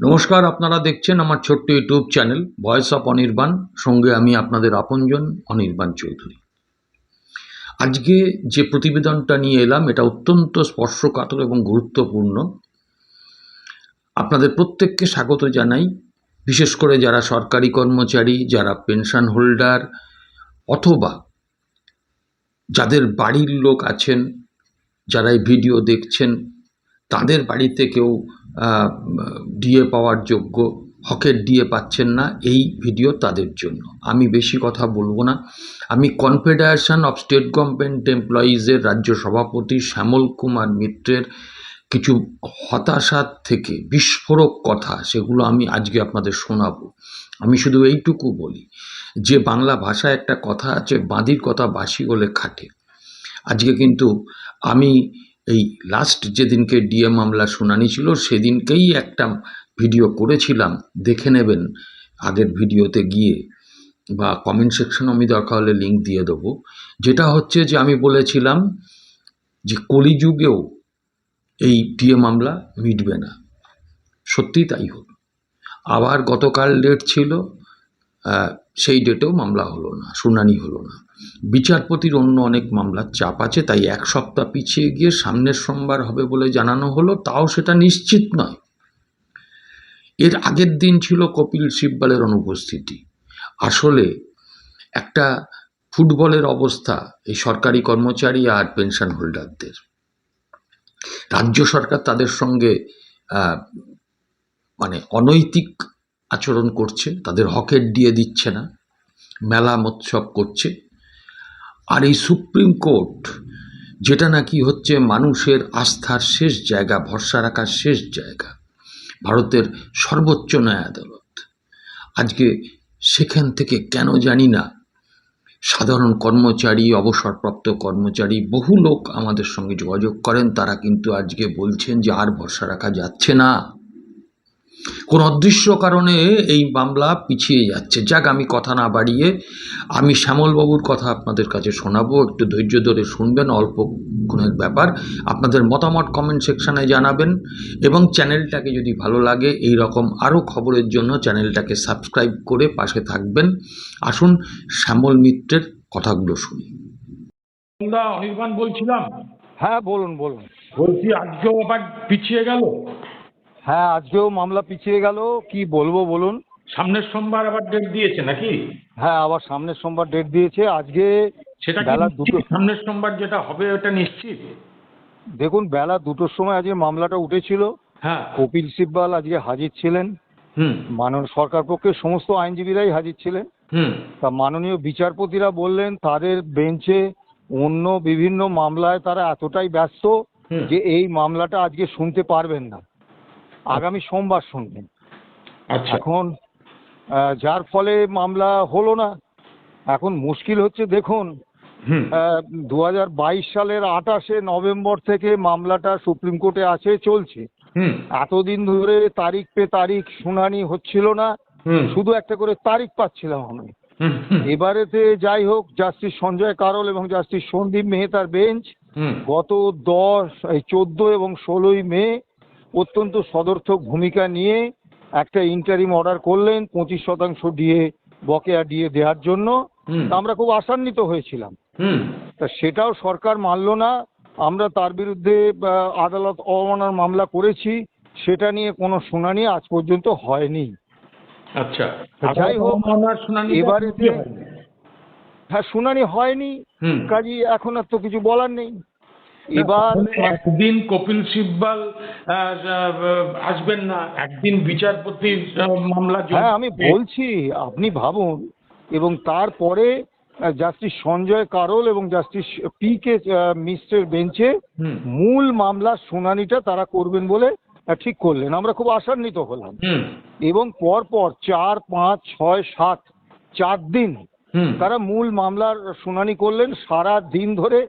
নমস্কার, আপনারা দেখছেন আমার ছোট্ট YouTube channel voice of Anirban. সঙ্গে আমি আপনাদের আপনজন, অনির্বাণ চৌধুরী। আজকে যে প্রতিবেদনটা নিয়ে এলাম, এটা অত্যন্ত স্পর্শকাতর এবং গুরুত্বপূর্ণ। আপনাদের প্রত্যেককে স্বাগত জানাই। বিশেষ করে যারা সরকারি কর্মচারী, যারা পেনশন হোল্ডার, অথবা যাদের বাড়ির লোক আছেন, যারা এই ভিডিও দেখছেন, তাদের বাড়িতে কেউ ডিএ পাওয়ার যোগ্য হকের ডিএ পাচ্ছেন না এই ভিডিও তাদের জন্য। আমি বেশি কথা বলব না। আমি কনফেডারেশন অফ স্টেট গভর্নমেন্ট এমপ্লয়িজের রাজ্য সভাপতি শ্যামল কুমার মিত্রের কিছু হতাশার থেকে বিস্ফোরক কথা, সেগুলো আমি আজকে আপনাদের শোনাবো। আমি শুধু এইটুকু বলি যে, বাংলা ভাষায় একটা কথা আছে বাঁধির কথা বাসি বলে খাটে। আজকে কিন্তু আমি এই লাস্ট যেদিনকে ডিএ মামলা শুনানি ছিল, সেদিনকেই একটা ভিডিও করেছিলাম। দেখে নেবেন আগের ভিডিওতে গিয়ে। বা কমেন্ট সেকশন আমি দরকার হলে লিঙ্ক দিয়ে দেবো। যেটা হচ্ছে যে আমি বলেছিলাম যে কলিযুগেও এই ডিএ মামলা মিটবে না। সত্যি তাই হলো আবার গতকাল ডেট ছিল সেই ডেটেও মামলা হলো না, শুনানি হলো না। বিচারপতির অন্য অনেক মামলার চাপ আছে, তাই এক সপ্তাহ পিছিয়ে গিয়ে সামনের সোমবার হবে বলে জানানো হলো, তাও সেটা নিশ্চিত নয়। এর আগের দিন ছিল কপিল সিব্বালের অনুপস্থিতি। আসলে একটা ফুটবলের অবস্থা, এই সরকারি কর্মচারী আর পেনশন হোল্ডারদের। রাজ্য সরকার তাদের সঙ্গে মানে অনৈতিক আচরণ করছে, তাদের হকের দিয়ে দিচ্ছে না, মেলা মৎসব করছে। আর এই সুপ্রিম কোর্ট, যেটা নাকি হচ্ছে মানুষের আস্থার শেষ জায়গা, ভরসা রাখার শেষ জায়গা, ভারতের সর্বোচ্চ ন্যায় আদালত। আজকে সেখান থেকে কেন জানি না, সাধারণ কর্মচারী, অবসরপ্রাপ্ত কর্মচারী, বহু লোক আমাদের সঙ্গে যোগাযোগ করেন, তারা কিন্তু আজকে বলছেন যে আর ভরসা রাখা যাচ্ছে না। কোন অদৃশ্য কারণে এই মামলা পিছিয়ে যাচ্ছে। যাক আমি কথা না বাড়িয়ে আমি শ্যামলবাবুর কথা আপনাদের কাছে শোনাবো। একটু ধৈর্য ধরে শুনবেন অল্পক্ষণের ব্যাপার। আপনাদের মতামত কমেন্ট সেকশানে জানাবেন এবং চ্যানেলটাকে যদি ভালো লাগে এই রকম আরও খবরের জন্য চ্যানেলটাকে সাবস্ক্রাইব করে পাশে থাকবেন। আসুন শ্যামল মিত্রের কথাগুলো শুনি। অনির্বাণ বলছিলাম। হ্যাঁ বলুন বলুন। বলছি আজকেও আবার পিছিয়ে গেল? হ্যাঁ আজকেও মামলা পিছিয়ে গেল। কি বলব বলুন? সামনের সোমবার আবার ডেট দিয়েছে নাকি? হ্যাঁ আবার সামনের সোমবার ডেট দিয়েছে। আজকে সেটা বেলা দুটো সামনের সোমবার যেটা হবে ওটা নিশ্চিত? দেখুন বেলা দুটোর সময় আজকে মামলাটা উঠেছিল। হ্যাঁ। কপিল সিব্বাল আজকে হাজির ছিলেন। হুম। মাননীয় সরকার পক্ষের সমস্ত আইনজীবীরাই হাজির ছিলেন। হুম। তা মাননীয় বিচারপতিরা বললেন তাদের বেঞ্চে অন্য বিভিন্ন মামলায় তারা এতটাই ব্যস্ত যে এই মামলাটা আজকে শুনতে পারবেন না। আগামী সোমবার শুনবেন। আচ্ছা। এখন যার ফলে মামলা হলো না। এখন মুশকিল হচ্ছে দেখুন দু হাজার বাইশ সালের আঠাশে নভেম্বর থেকে মামলাটা সুপ্রিম কোর্টে আছে চলছে। এতদিন ধরে তারিখ পে তারিখ শুনানি হচ্ছিল না। শুধু একটা করে তারিখ পাচ্ছিলাম আমি। এবারেতে যাই হোক জাস্টিস সঞ্জয় কারল এবং জাস্টিস সন্দীপ মেহতার বেঞ্চ গত দশ এই চোদ্দ এবং ষোলোই মে অত্যন্ত সদর্থক ভূমিকা নিয়ে একটা ইন্টারিম অর্ডার করলেন পঁচিশ শতাংশ দিয়ে বকেয়া দিয়ে দেওয়ার জন্য। আমরা খুব আশান্বিত হয়েছিলাম। তা সেটাও সরকার মানল না। আমরা তার বিরুদ্ধে আদালত অবমাননার মামলা করেছি। সেটা নিয়ে কোনো শুনানি আজ পর্যন্ত হয়নি। আচ্ছা। যাই হোক, এবারেতে- হ্যাঁ শুনানি হয়নি। হুম। কাজী এখন আর তো কিছু বলার নেই। এবার একদিন কপিল সিব্বাল আসবেন না একদিন বিচারপতির আহ, মামলা হ্যাঁ আমি বলছি আপনি ভাবুন এবং তারপরে জাস্টিস সঞ্জয় কারোল এবং জাস্টিস পি কে মিশ্রের বেঞ্চে মূল মামলার শুনানিটা তারা করবেন বলে ঠিক করলেন। আমরা খুব আশান্বিত হলাম। এবং পরপর চার পাঁচ ছয় সাত চার দিন তারা মূল মামলার শুনানি করলেন সারা দিন ধরে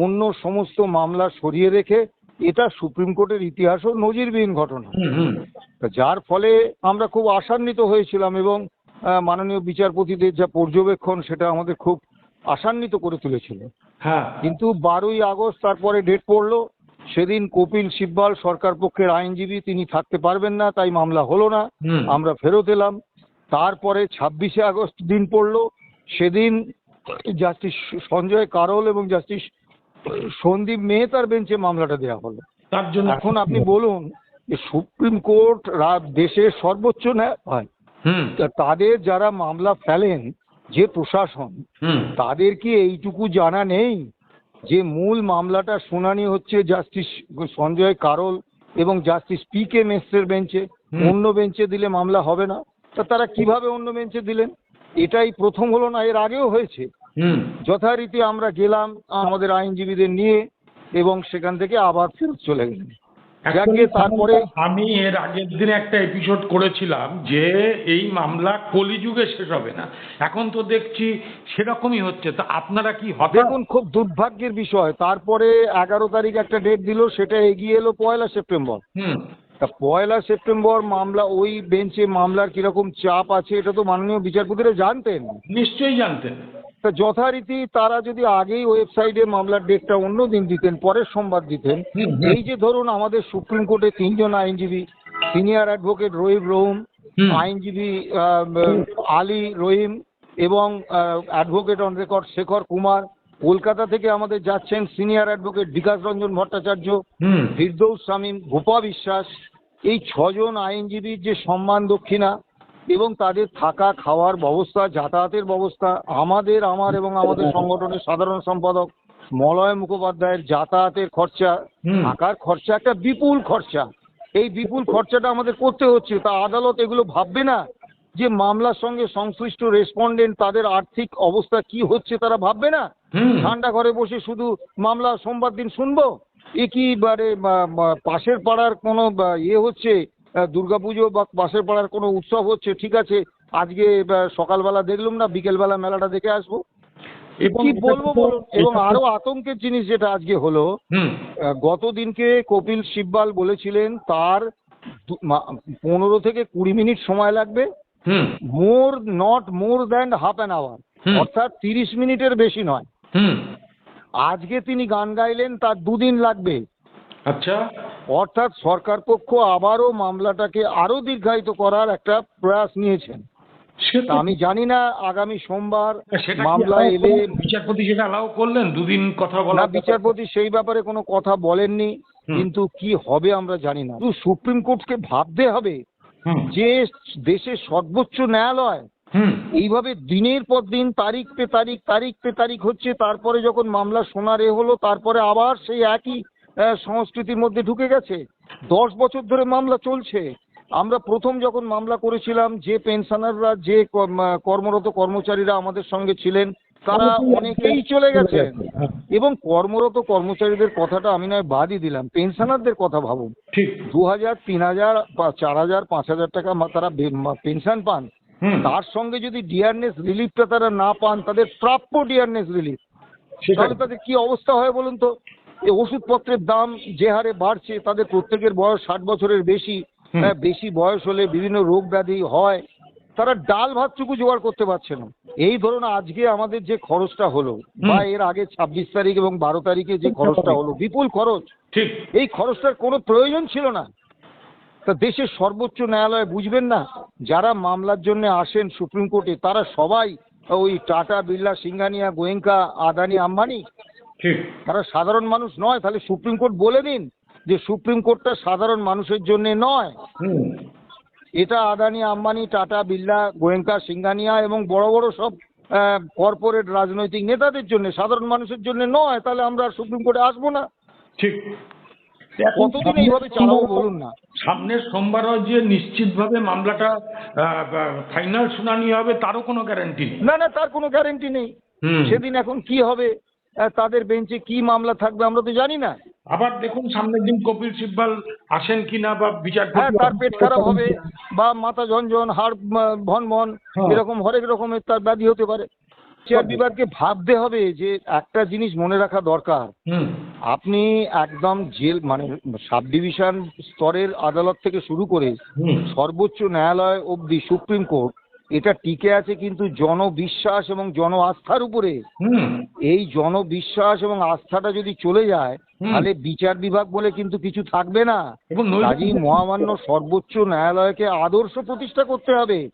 অন্য সমস্ত মামলা সরিয়ে রেখে এটা সুপ্রিম কোর্টের ইতিহাসও নজিরবিহীন ঘটনা। যার ফলে আমরা খুব আশান্বিত হয়েছিলাম এবং মাননীয় বিচারপতিদের যা পর্যবেক্ষণ সেটা আমাদের খুব আশান্বিত করে তুলেছিল। হ্যাঁ। কিন্তু বারোই আগস্ট তারপরে ডেট পড়ল সেদিন কপিল সিব্বল সরকার পক্ষের আইনজীবী তিনি থাকতে পারবেন না তাই মামলা হলো না। আমরা ফেরত এলাম। তারপরে ছাব্বিশে আগস্ট দিন পড়ল সেদিন জাস্টিস সঞ্জয় কারোল এবং জাস্টিস সন্দীপ মেহতার বেঞ্চে মামলাটা দেওয়া হলো। তার জন্য এখন আপনি বলুন যে সুপ্রিম কোর্ট রা- দেশের সর্বোচ্চ ন্যায় হয়। তা তাদের যারা মামলা ফেলেন যে প্রশাসন তাদের কি এইটুকু জানা নেই যে মূল মামলাটা শুনানি হচ্ছে জাস্টিস সঞ্জয় কারোল এবং জাস্টিস পি কে মেসের বেঞ্চে। অন্য বেঞ্চে দিলে মামলা হবে না। তা তারা কীভাবে অন্য বেঞ্চে দিলেন? এটাই প্রথম হলো না এর আগেও হয়েছে। যথারীতি আমরা গেলাম আমাদের আইনজীবীদের নিয়ে এবং সেখান থেকে আবার ফেরত চলে গেলেন। তারপরে আমি এর আগের দিনে একটা এপিসোড করেছিলাম যে এই মামলা কলিযুগে শেষ হবে না। এখন তো দেখছি সেরকমই হচ্ছে। তা আপনারা কি হঠাৎ দেখুন খুব দুর্ভাগ্যের বিষয়। তারপরে এগারো তারিখ একটা ডেট দিল সেটা এগিয়ে এলো পয়লা সেপ্টেম্বর। হুম। তা পয়লা সেপ্টেম্বর মামলা ওই বেঞ্চে মামলার কীরকম চাপ আছে এটা তো মাননীয় বিচারপতিরা জানতেন। নিশ্চয়ই জানতেন। তা যথারীতি তারা যদি আগেই ওয়েবসাইটে মামলার ডেটটা অন্য দিন দিতেন পরের সোমবার দিতেন। এই যে ধরুন আমাদের সুপ্রিম কোর্টে তিনজন আইনজীবী সিনিয়র অ্যাডভোকেট রহিম রহিম আইনজীবী আহ, আলী রহিম এবং advocate on record Shekhar Kumar Kolkata থেকে আমাদের যাচ্ছেন সিনিয়র অ্যাডভোকেট বিকাশ রঞ্জন ভট্টাচার্য ফিরদৌস শামীম গোপা বিশ্বাস এই ছজন আইনজীবীর যে সম্মান দক্ষিণা এবং তাদের থাকা খাওয়ার ব্যবস্থা যাতায়াতের ব্যবস্থা আমাদের আমার এবং আমাদের সংগঠনের সাধারণ সম্পাদক মলয় মুখোপাধ্যায়ের যাতায়াতের খরচা থাকার খরচা একটা বিপুল খরচা। এই বিপুল খরচাটা আমাদের করতে হচ্ছে তা আদালত এগুলো ভাববে না? যে মামলার সঙ্গে সংশ্লিষ্ট রেসপন্ডেন্ট তাদের আর্থিক অবস্থা কি হচ্ছে তারা ভাববে না? ঠান্ডা ঘরে বসে শুধু মামলা সোমবার দিন শুনব? এ কি বারে বা- বা- পাশের পাড়ার কোনো ইয়ে হচ্ছে দুর্গাপুজো বা পাশের পাড়ার কোনো উৎসব হচ্ছে ঠিক আছে আজকে সকালবেলা দেখলাম না বিকেলবেলা মেলাটা দেখে আসব। কি বলব বলুন এবং আরও আতঙ্কের জিনিস যেটা আজকে হলো গত দিনকে কপিল সিব্বাল বলেছিলেন তার পনেরো থেকে কুড়ি মিনিট সময় লাগবে। হুম। More not more than half an hour অর্থাৎ তিরিশ মিনিটের বেশি নয়। হুম। আজকে তিনি গান গাইলেন তার দুদিন লাগবে। আচ্ছা। অর্থাৎ সরকার পক্ষ আবারও মামলাটাকে আরও দীর্ঘায়িত করার একটা প্রয়াস নিয়েছেন। আমি জানি না আগামী সোমবার মামলা এলে বিচারপতি সেটা অ্যালাউ করলেন? দুদিন কথা বলা বিচারপতি সেই ব্যাপারে কোনো কথা বলেননি কিন্তু কি হবে আমরা জানি না। সুপ্রিম কোর্টকে ভাবতে হবে যে দেশের সর্বোচ্চ ন্যায়ালয় এইভাবে দিনের পর দিন তারিখ পে তারিখ তারিখ পে তারিখ হচ্ছে তারপরে যখন মামলা শোনার এ হলো তারপরে আবার সেই একই সংস্কৃতির মধ্যে ঢুকে গেছে। দশ বছর ধরে মামলা চলছে। আমরা প্রথম যখন মামলা করেছিলাম যে পেনশনাররা যে কর্ম- কর্মরত কর্মচারীরা আমাদের সঙ্গে ছিলেন তারা অনেকেই চলে গেছেন। এবং কর্মরত কর্মচারীদের কথাটা আমি নয় বাদই দিলাম। পেনশনারদের কথা ভাবুন। দু হাজার তিন হাজার চার হাজার পাঁচ হাজার টাকা তারা পেনশন পান। তার সঙ্গে যদি ডিয়ারনেস রিলিফটা তারা না পান তাদের প্রাপ্য ডিয়ারনেস রিলিফ। তাহলে তাদের কি অবস্থা হয় বলুন তো? এই ওষুধপত্রের দাম যে হারে বাড়ছে তাদের প্রত্যেকের বয়স ষাট বছরের বেশি। হ্যাঁ, বেশি বয়স হলে বিভিন্ন রোগ ব্যাধি হয়। তারা ডাল ভাতটুকু জোগাড় করতে পারছে না। এই ধরুন আজকে আমাদের যে খরচটা হলো বা এর আগে ছাব্বিশ তারিখ এবং বারো তারিখে যে খরচটা হলো বিপুল খরচ। ঠিক। এই খরচটার কোনো প্রয়োজন ছিল না। তা দেশের সর্বোচ্চ ন্যায়ালয় বুঝবেন না যারা মামলার জন্য আসেন সুপ্রিম কোর্টে তারা সবাই ওই টাটা বিড়লা সিংহানিয়া গোয়েঙ্কা আদানি আম্বানি ঠিক। তারা সাধারণ মানুষ নয় তাহলে সুপ্রিম কোর্ট বলে দিন যে সুপ্রিম কোর্টটা সাধারণ মানুষের জন্য নয়। হুম। এটা আদানি আম্বানি টাটা বিড়লা গোয়েঙ্কা সিঙ্গানিয়া এবং বড় বড় সব কর্পোরেট রাজনৈতিক নেতাদের জন্য সাধারণ মানুষের জন্য নয় তাহলে আমরা আর সুপ্রিম কোর্টে আসব না। ঠিক। কতদিন এইভাবে চালাবো বলুন না। সামনের সোমবারও যে নিশ্চিতভাবে মামলাটা ফাইনাল শুনানি হবে তারও কোনো গ্যারান্টি নেই। না না তার কোনো গ্যারেন্টি নেই। সেদিন এখন কি হবে? তাদের বেঞ্চে কি মামলা থাকবে আমরা তো জানি না। আবার দেখুন সামনের দিন কপিল সিব্বাল আসেন কিনা বা বিচারপতি হ্যাঁ তার পেট খারাপ হবে বা মাথা ঝনঝন হাড় আহ, ভন ভন হ্যাঁ। এরকম হরেক রকমের তার ব্যাধি হতে পারে। চেয়ার বিভাগকে ভাবতে হবে যে একটা জিনিস মনে রাখা দরকার। আপনি একদম জেল মানে সাব ডিভিশন স্তরের আদালত থেকে শুরু করে সর্বোচ্চ ন্যায়ালয় অবধি সুপ্রিম কোর্ট এটা টিকে আছে কিন্তু জনবিশ্বাস এবং জন আস্থার উপরে। হুম। এই জনবিশ্বাস এবং আস্থাটা যদি চলে যায় তাহলে বিচার বিভাগ বলে কিন্তু কিছু থাকবে না। কাজেই মহামান্য সর্বোচ্চ ন্যায়ালয়কে আদর্শ প্রতিষ্ঠা করতে হবে।